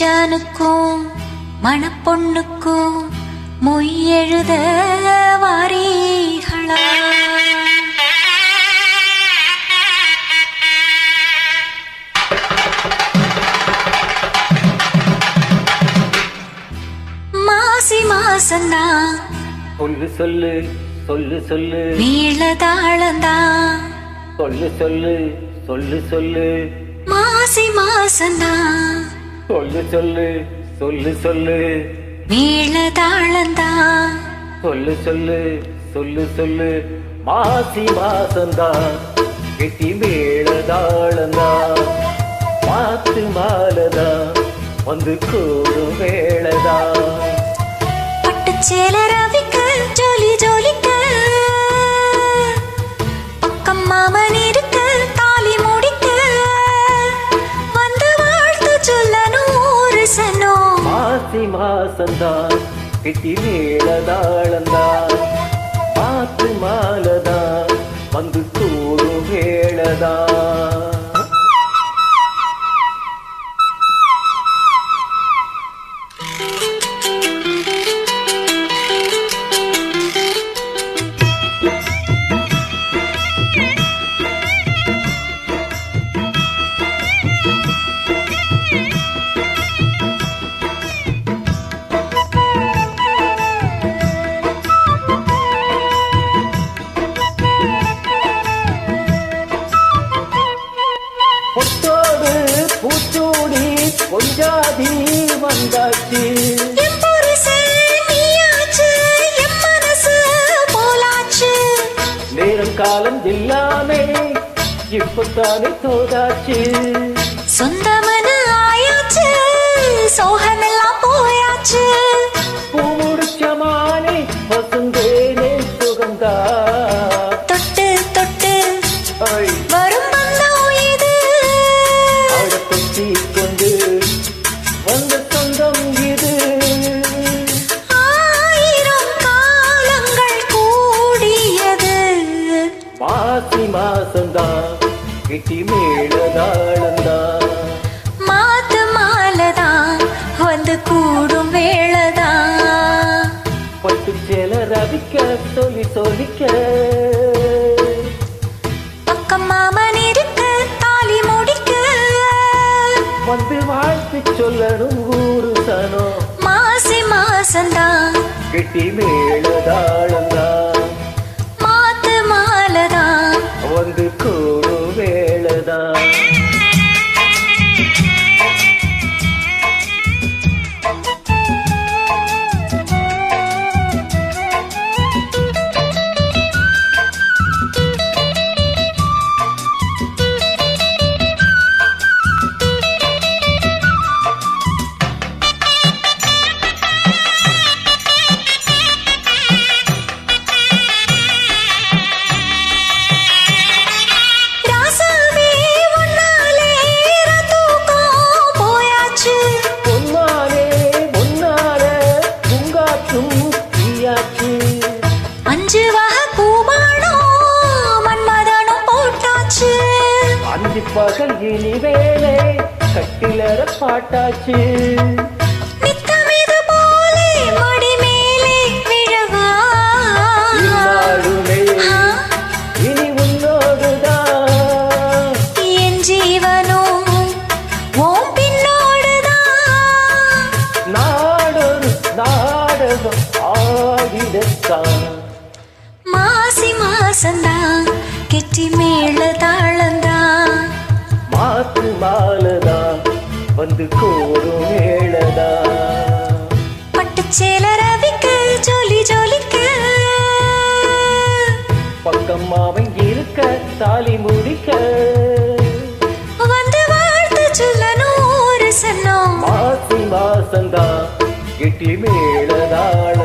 மச்சானுக்கும் மணப்பொண்ணுக்கும் மொய் எழுத வாரீகளா மாசி மாசந்தான் சொல்லு சொல்லு சொல்லு சொல்லு. நீளதாளந்தான் சொல்லு சொல்லு சொல்லு சொல்லு. மாசி மாசந்தான் சொல்லு சொல்லு சொல்லு சொல்லு. நீளதாளந்தான் சொல்லு சொல்லு சொல்லு சொல்லு. மாசி மாசந்தா கெட்டி மேளதாளந்தா மாத்து மாலதா வந்து கூடும் வேளதா பட்டுச்சேல ரவிக்க மாசந்தா கெட்டி கொஞ்சாதி வந்தாச்சு. நேரம் காலம் எல்லாமே இப்பத்தானே தோதாச்சு சொந்தமனு ஆயாச்சு, சோகமெல்லாம் மாசி மாசந்தா கிட்டி மேளதாளந்தா. மாத்து மாலைதான் வந்து கூடும் வேளைதான் பட்டு சேல ரவிக்க சொல்லி சொல்லிக்க. பக்கம் மாமன் இருக்க தாலி முடிக்க. வந்து வாழ்த்து சொல்லணும் ஊரு சனோ. மாசி மாசந்தான் கிட்டி மேளதாளந்தா. பகல் இனி வேலை கட்டிலற பாட்டாச்சு. நித்தமிது போலே மடி மேலே விழவா வந்து கோரும் மேளதா பட்டுச்சேல ரவிக்க ஜோலி ஜோலிக்க. பக்கம் மாவன் இருக்க தாலி முடிக்க. வந்து வாழ்த்து சொல்ல நூறு சன்னம். மாசி மாசந்தா கிட்டி மேளதாள